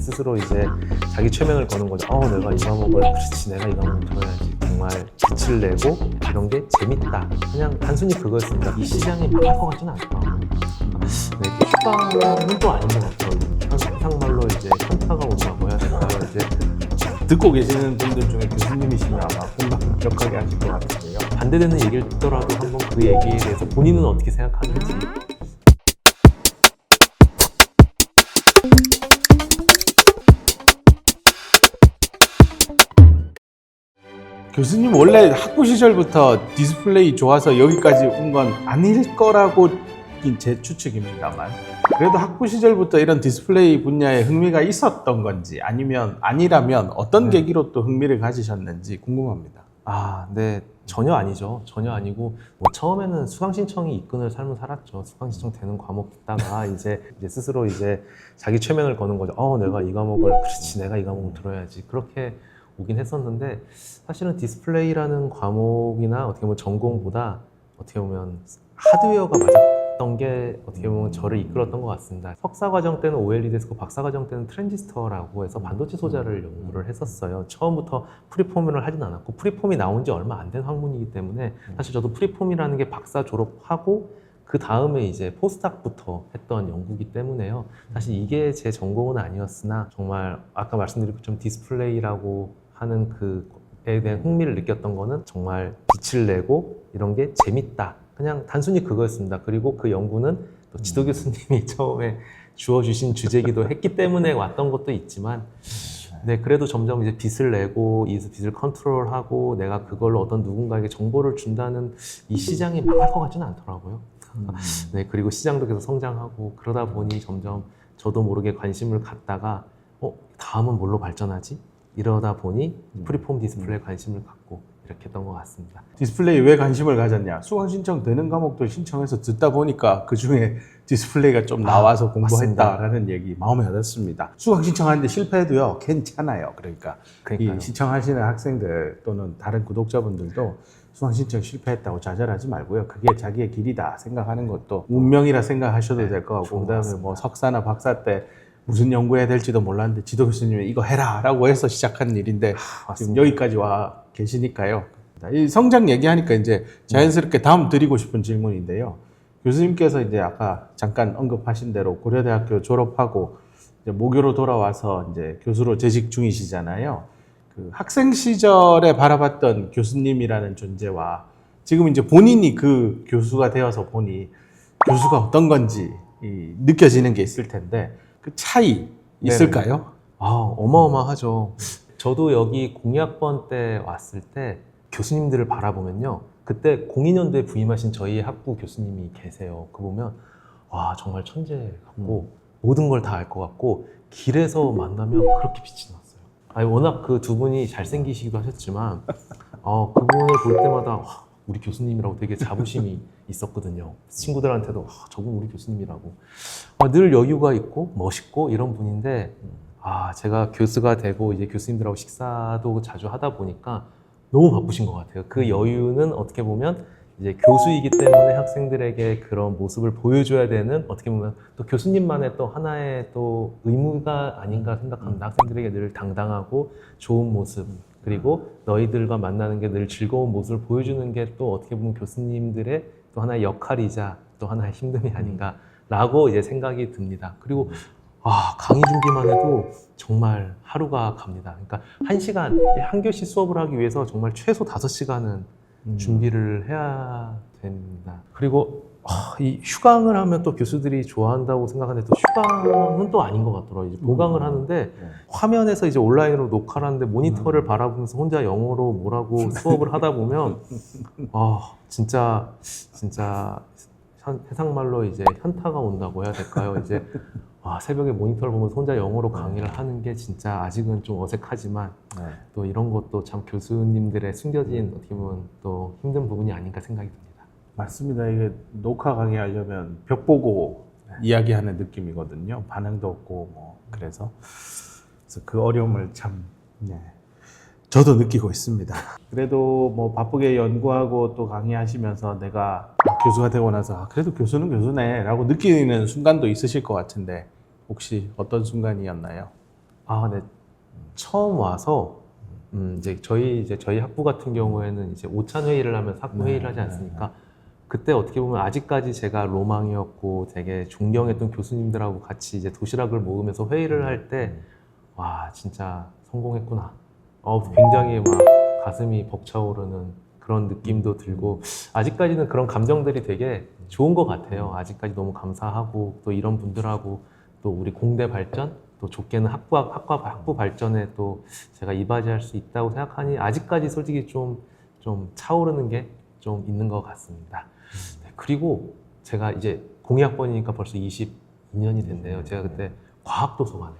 스스로 이제 자기 최면을 거는 거죠. 어, 내가 이 과목을 그렇지, 내가 이 과목을 들어야지. 정말 빛을 내고 이런 게 재밌다. 그냥 단순히 그거였습니다. 이 시장이 망할 것 같지는 않다. 네, 이게 휴방은 또 아닌 것 같아요. 상말로 이제 현타가 온다고 해야 될까요? 이제 듣고 계시는 분들 중에 교수님이시면 아마 공감 격하게 하실 것 같은데요. 반대되는 얘기를 듣더라도 한번 그 얘기에 대해서 본인은 어떻게 생각하는지 교수님 원래 학부 시절부터 디스플레이 좋아서 여기까지 온 건 아닐 거라고 제 추측입니다만 그래도 학부 시절부터 이런 디스플레이 분야에 흥미가 있었던 건지 아니면 아니라면 어떤 네. 계기로 또 흥미를 가지셨는지 궁금합니다. 아, 네. 전혀 아니죠. 전혀 아니고 뭐 처음에는 수강 신청이 이끈을 삶을 살았죠. 수강 신청 되는 과목 듣다가 이제, 이제 스스로 이제 자기 최면을 거는 거죠. 어, 내가 이 과목을 그렇지, 내가 이 과목을 들어야지. 그렇게 오긴 했었는데 사실은 디스플레이라는 과목이나 어떻게 보면 전공보다 어떻게 보면 하드웨어가 맞았던 게 어떻게 보면 저를 이끌었던 것 같습니다. 석사 과정 때는 OLED 데스크, 박사 과정 때는 트랜지스터라고 해서 반도체 소자를 연구를 했었어요. 처음부터 프리폼을 하진 않았고 프리폼이 나온 지 얼마 안 된 학문이기 때문에 사실 저도 프리폼이라는 게 박사 졸업하고 그 다음에 이제 포스닥부터 했던 연구기 때문에요. 사실 이게 제 전공은 아니었으나 정말 아까 말씀드린 것처럼 디스플레이라고 하는 그에 대한 흥미를 느꼈던 거는 정말 빛을 내고 이런 게 재밌다. 그냥 단순히 그거였습니다. 그리고 그 연구는 또 지도 교수님이 처음에 주어주신 주제기도 했기 때문에 왔던 것도 있지만 네, 그래도 점점 이제 빛을 내고 이 빛을 컨트롤하고 내가 그걸로 어떤 누군가에게 정보를 준다는 이 시장이 망할 것 같지는 않더라고요. 네, 그리고 시장도 계속 성장하고 그러다 보니 점점 저도 모르게 관심을 갖다가 어, 다음은 뭘로 발전하지? 이러다 보니 프리폼 디스플레이에 관심을 갖고 이렇게 했던 것 같습니다. 디스플레이 왜 관심을 가졌냐? 수강 신청 되는 과목도 신청해서 듣다 보니까 그 중에 디스플레이가 좀 아, 나와서 맞습니다. 공부했다라는 얘기 마음에 와닿습니다. 수강 신청하는데 실패해도요 괜찮아요. 그러니까 그러니까요. 이 신청하시는 학생들 또는 다른 구독자분들도 수강 신청 실패했다고 좌절하지 말고요. 그게 자기의 길이다 생각하는 것도 운명이라 생각하셔도 네, 될 것 같고 그다음에. 뭐 석사나 박사 때 무슨 연구해야 될지도 몰랐는데 지도 교수님이 이거 해라라고 해서 시작한 일인데 지금 맞습니다. 여기까지 와 계시니까요. 이 성장 얘기하니까 이제 자연스럽게 다음 드리고 싶은 질문인데요. 교수님께서 이제 아까 잠깐 언급하신 대로 고려대학교 졸업하고 이제 모교로 돌아와서 이제 교수로 재직 중이시잖아요. 그 학생 시절에 바라봤던 교수님이라는 존재와 지금 이제 본인이 그 교수가 되어서 보니 교수가 어떤 건지 이 느껴지는 게 있을 텐데 그 차이 있을까요? 아, 어마어마하죠. 저도 여기 공약번 때 왔을 때 교수님들을 바라보면요. 그때 02년도에 부임하신 저희 학부 교수님이 계세요. 그 보면 와 정말 천재 같고 모든 걸 다 알 것 같고 길에서 만나면 그렇게 빛이 났어요. 아니 워낙 그 두 분이 잘생기시기도 하셨지만 어, 그분을 볼 때마다 와, 우리 교수님이라고 되게 자부심이 있었거든요. 친구들한테도 와, 저분 우리 교수님이라고 아, 늘 여유가 있고 멋있고 이런 분인데 아 제가 교수가 되고 이제 교수님들하고 식사도 자주 하다 보니까 너무 바쁘신 것 같아요. 그 여유는 어떻게 보면 이제 교수이기 때문에 학생들에게 그런 모습을 보여줘야 되는 어떻게 보면 또 교수님만의 또 하나의 또 의무가 아닌가 생각합니다. 학생들에게 늘 당당하고 좋은 모습 그리고 너희들과 만나는 게 늘 즐거운 모습을 보여주는 게 또 어떻게 보면 교수님들의 또 하나의 역할이자 또 하나의 힘듦이 아닌가라고 이제 생각이 듭니다. 그리고 아, 강의 준비만 해도 정말 하루가 갑니다. 그러니까 한 시간, 한 교시 수업을 하기 위해서 정말 최소 다섯 시간은 음. 준비를 해야 됩니다. 그리고 아, 이 휴강을 하면 또 교수들이 좋아한다고 생각하는데 또 휴강은 또 아닌 것 같더라고요. 이제 보강을 음. 하는데 네. 화면에서 이제 온라인으로 녹화를 하는데 음. 모니터를 바라보면서 혼자 영어로 뭐라고 수업을 하다 보면 아 진짜 진짜 현- 세상말로 이제 현타가 온다고 해야 될까요? 이제 아, 새벽에 모니터를 보면서 혼자 영어로 강의를 하는 게 진짜 아직은 좀 어색하지만 네. 또 이런 것도 참 교수님들의 숨겨진 어떻게 보면 또 힘든 부분이 아닌가 생각이 듭니다. 맞습니다. 이게 녹화 강의하려면 벽 보고 이야기하는 느낌이거든요. 반응도 없고 뭐 그래서 그래서 그 어려움을 참 네. 저도 느끼고 있습니다. 그래도 뭐 바쁘게 연구하고 또 강의하시면서 내가 교수가 되고 나서 아, 그래도 교수는 교수네라고 느끼는 순간도 있으실 것 같은데 혹시 어떤 순간이었나요? 아, 네. 처음 와서 음, 이제 저희 이제 저희 학부 같은 경우에는 이제 오찬 회의를 하면서 학부 네, 회의를 하지 네, 않습니까? 그때 어떻게 보면 아직까지 제가 로망이었고 되게 존경했던 교수님들하고 같이 이제 도시락을 먹으면서 회의를 할 때 와 진짜 성공했구나. 어 굉장히 막 가슴이 벅차오르는 그런 느낌도 들고 아직까지는 그런 감정들이 되게 좋은 것 같아요. 아직까지 너무 감사하고 또 이런 분들하고 또 우리 공대 발전 또 좋게는 학부 학과 학부 발전에 또 제가 이바지할 수 있다고 생각하니 아직까지 솔직히 좀 좀 차오르는 게 좀 있는 것 같습니다. 네, 그리고 제가 이제 공이학번이니까 벌써 22년이 됐네요. 제가 그때 과학도서관에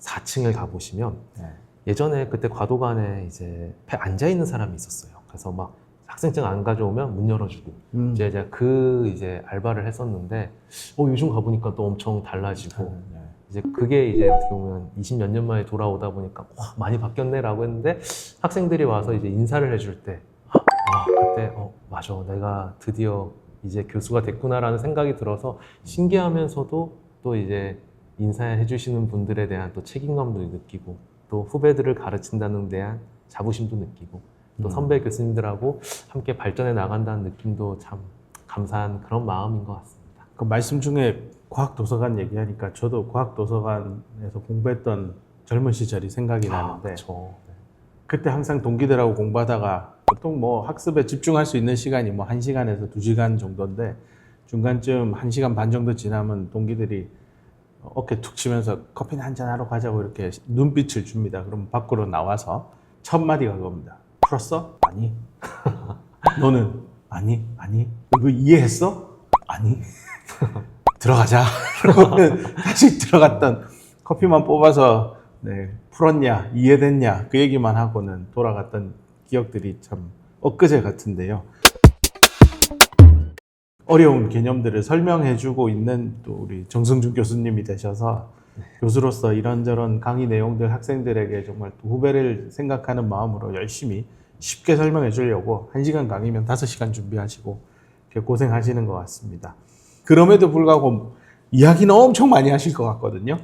4층을 가보시면 네. 예전에 그때 과도관에 이제 앞에 앉아 있는 사람이 있었어요. 그래서 막 학생증 안 가져오면 문 열어주고 음. 이제 제가 그 이제 알바를 했었는데 어 요즘 가보니까 또 엄청 달라지고 네. 이제 그게 이제 어떻게 보면 20몇 년 만에 돌아오다 보니까 와 많이 바뀌었네라고 했는데 학생들이 와서 이제 인사를 해줄 때 아, 그때 어 맞아 내가 드디어 이제 교수가 됐구나라는 생각이 들어서 신기하면서도 또 이제 인사해 주시는 분들에 대한 또 책임감도 느끼고 또 후배들을 가르친다는 대한 자부심도 느끼고 또 음. 선배 교수님들하고 함께 발전해 나간다는 느낌도 참 감사한 그런 마음인 것 같습니다. 그 말씀 중에 과학 도서관 얘기하니까 저도 과학 도서관에서 공부했던 젊은 시절이 생각이 나는데 그렇죠. 그때 항상 동기들하고 공부하다가 보통 뭐 학습에 집중할 수 있는 시간이 뭐 1시간에서 2시간 정도인데 중간쯤 1시간 반 정도 지나면 동기들이 어깨 툭 치면서 커피나 한잔 하러 가자고 이렇게 눈빛을 줍니다. 그럼 밖으로 나와서 첫 마디가 그겁니다. 풀었어? 아니. 너는? 아니. 아니. 이거 이해했어? 아니. 들어가자. 그러면 다시 들어갔던 커피만 뽑아서 네, 풀었냐, 이해됐냐 그 얘기만 하고는 돌아갔던 기억들이 참 엊그제 같은데요. 어려운 개념들을 설명해주고 있는 또 우리 정승준 교수님이 되셔서 교수로서 이런저런 강의 내용들 학생들에게 정말 또 후배를 생각하는 마음으로 열심히 쉽게 설명해 주려고 1시간 강의면 5시간 준비하시고 고생하시는 것 같습니다. 그럼에도 불구하고 이야기는 엄청 많이 하실 것 같거든요.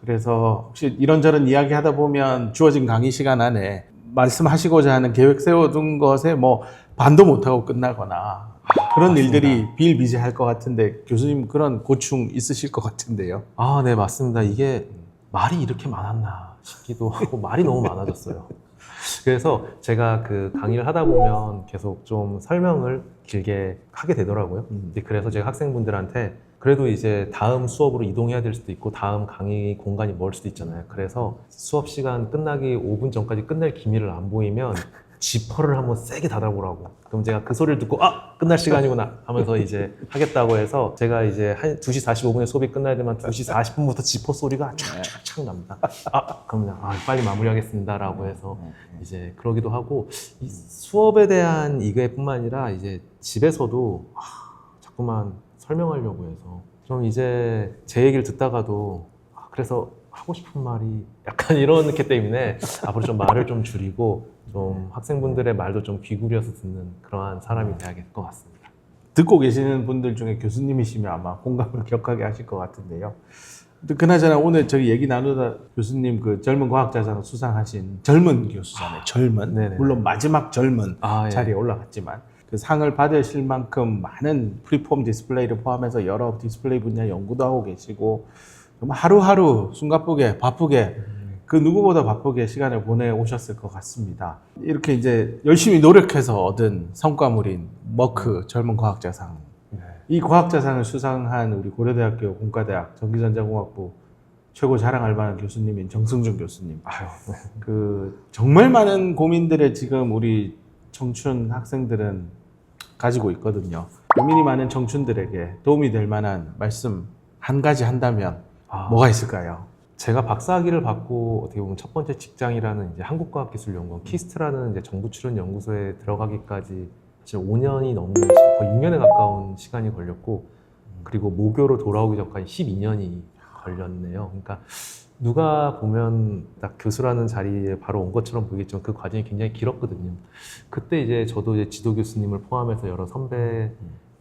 그래서 혹시 이런저런 이야기 하다 보면 주어진 강의 시간 안에 말씀하시고자 하는 계획 세워둔 것에 뭐 반도 못하고 끝나거나 그런 맞습니다. 일들이 비일비재할 것 같은데 교수님 그런 고충 있으실 것 같은데요. 아, 네, 맞습니다. 이게 말이 이렇게 많았나 싶기도 하고 말이 너무 많아졌어요. 그래서 제가 그 강의를 하다 보면 계속 좀 설명을 길게 하게 되더라고요. 음. 그래서 제가 학생분들한테 그래도 이제 다음 수업으로 이동해야 될 수도 있고 다음 강의 공간이 멀 수도 있잖아요. 그래서 수업 시간 끝나기 5분 전까지 끝낼 기미를 안 보이면 지퍼를 한번 세게 닫아보라고. 그럼 제가 그 소리를 듣고 아! 끝날 시간이구나! 하면서 이제 하겠다고 해서 제가 이제 한 2시 45분에 수업이 끝나야 되면 2시 40분부터 지퍼 소리가 촥촥촥 납니다. 아! 그럼 그냥 아, 빨리 마무리하겠습니다라고 해서 이제 그러기도 하고 이 수업에 대한 이게뿐만 아니라 이제 집에서도 아, 자꾸만 설명하려고 해서 좀 이제 제 얘기를 듣다가도 아, 그래서 하고 싶은 말이 약간 이런 게 때문에 앞으로 좀 말을 좀 줄이고 좀 학생분들의 말도 좀 귀구려서 듣는 그러한 사람이 돼야 될것 같습니다. 듣고 계시는 분들 중에 교수님이시면 아마 공감을 격하게 하실 것 같은데요. 그나저나 오늘 저희 얘기 나누다 교수님 그 젊은 과학자상 수상하신 젊은 교수잖아요. 젊은 네네. 물론 마지막 젊은 아, 예. 자리에 올라갔지만 그 상을 받으실 만큼 많은 프리폼 디스플레이를 포함해서 여러 디스플레이 분야 연구도 하고 계시고 정말 하루하루 숨가쁘게 바쁘게 그 누구보다 바쁘게 시간을 보내 오셨을 것 같습니다. 이렇게 이제 열심히 노력해서 얻은 성과물인 머크 젊은 과학자상 네. 이 과학자상을 수상한 우리 고려대학교 공과대학 전기전자공학부 최고 자랑할 만한 교수님인 정승준 교수님. 아유, 네. 그 정말 많은 고민들을 지금 우리 청춘 학생들은 가지고 있거든요. 고민이 많은 청춘들에게 도움이 될 만한 말씀 한 가지 한다면 아, 뭐가 있을까요? 제가 박사학위를 받고 어떻게 보면 첫 번째 직장이라는 이제 한국과학기술연구원 키스트라는 이제 정부 출연 연구소에 들어가기까지 사실 5년이 넘는 거의 6년에 가까운 시간이 걸렸고 그리고 모교로 돌아오기 전까지 12년이 걸렸네요. 그러니까 누가 보면 딱 교수라는 자리에 바로 온 것처럼 보이겠지만 그 과정이 굉장히 길었거든요. 그때 이제 저도 이제 지도 교수님을 포함해서 여러 선배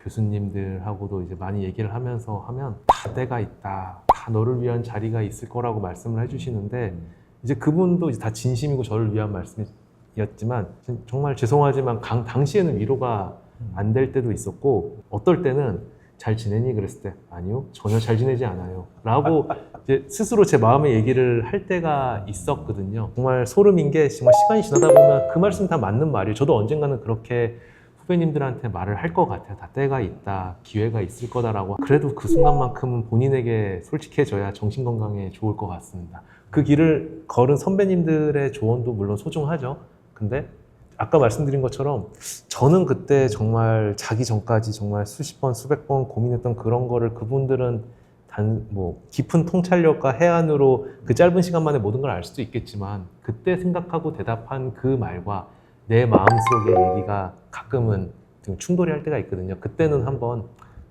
교수님들하고도 이제 많이 얘기를 하면서 하면 다 때가 있다, 다다 너를 위한 자리가 있을 거라고 말씀을 해주시는데 이제 그분도 이제 다 진심이고 저를 위한 말씀이었지만 정말 죄송하지만 강, 당시에는 위로가 안 될 때도 있었고 어떨 때는 잘 지내니? 그랬을 때 아니요 전혀 잘 지내지 않아요. 라고 이제 스스로 제 마음의 얘기를 할 때가 있었거든요. 정말 소름인 게 정말 시간이 지나다 보면 그 말씀 다 맞는 말이에요. 저도 언젠가는 그렇게 후배님들한테 말을 할 것 같아요. 다 때가 있다 기회가 있을 거다라고. 그래도 그 순간만큼은 본인에게 솔직해져야 정신건강에 좋을 것 같습니다. 그 길을 걸은 선배님들의 조언도 물론 소중하죠. 근데 아까 말씀드린 것처럼 저는 그때 정말 자기 전까지 정말 수십 번, 수백 번 고민했던 그런 거를 그분들은 단, 뭐, 깊은 통찰력과 해안으로 그 짧은 시간 만에 모든 걸 알 수도 있겠지만 그때 생각하고 대답한 그 말과 내 마음속의 얘기가 가끔은 좀 충돌이 할 때가 있거든요. 그때는 한번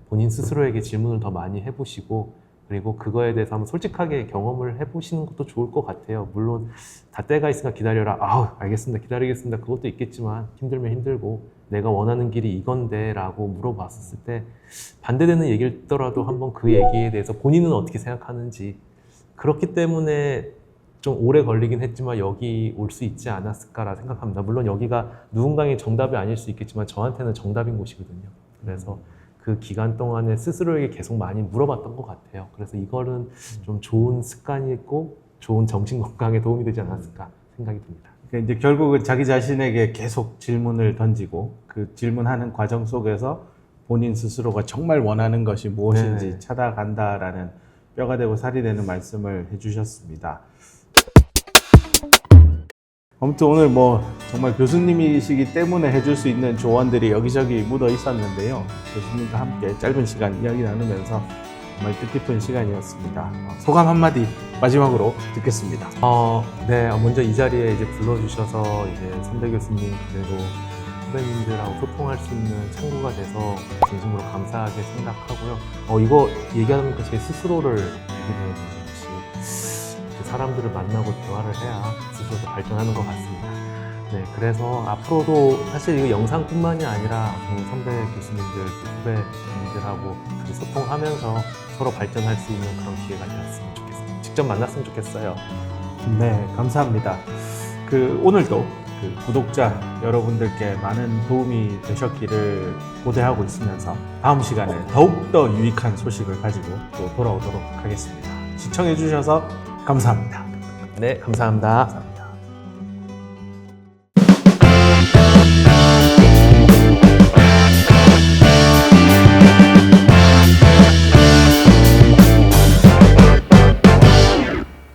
본인 스스로에게 질문을 더 많이 해보시고 그리고 그거에 대해서 한번 솔직하게 경험을 해보시는 것도 좋을 것 같아요. 물론 다 때가 있으니까 기다려라. 아우 알겠습니다. 기다리겠습니다. 그것도 있겠지만 힘들면 힘들고 내가 원하는 길이 이건데라고 물어봤을 때 반대되는 얘기를 듣더라도 한번 그 얘기에 대해서 본인은 어떻게 생각하는지 그렇기 때문에 좀 오래 걸리긴 했지만 여기 올 수 있지 않았을까라 생각합니다. 물론 여기가 누군가의 정답이 아닐 수 있겠지만 저한테는 정답인 곳이거든요. 그래서 그 기간 동안에 스스로에게 계속 많이 물어봤던 것 같아요. 그래서 이거는 좀 좋은 습관이고 좋은 정신 건강에 도움이 되지 않았을까 생각이 듭니다. 그러니까 이제 결국은 자기 자신에게 계속 질문을 던지고 그 질문하는 과정 속에서 본인 스스로가 정말 원하는 것이 무엇인지 네. 찾아간다라는 뼈가 되고 살이 되는 말씀을 해주셨습니다. 아무튼 오늘 뭐 정말 교수님이시기 때문에 해줄 수 있는 조언들이 여기저기 묻어 있었는데요. 교수님과 함께 짧은 시간 이야기 나누면서 정말 뜻깊은 시간이었습니다. 어, 소감 한마디 마지막으로 듣겠습니다. 어, 네, 먼저 이 자리에 이제 불러주셔서 이제 선배 교수님 그리고 후배님들하고 소통할 수 있는 창구가 돼서 진심으로 감사하게 생각하고요. 어, 이거 얘기하다 보니까 제 스스로를 되는 역시 사람들을 만나고 대화를 해야 스스로도 발전하는 것 같습니다. 네, 그래서 앞으로도 사실 이거 영상뿐만이 아니라 그 선배 교수님들, 그 후배님들하고 같이 소통하면서 서로 발전할 수 있는 그런 기회가 되었으면 좋겠어요. 직접 만났으면 좋겠어요. 네, 감사합니다. 그 오늘도 그 구독자 여러분들께 많은 도움이 되셨기를 고대하고 있으면서 다음 시간에 더욱더 유익한 소식을 가지고 또 돌아오도록 하겠습니다. 시청해 주셔서 감사합니다. 네, 감사합니다.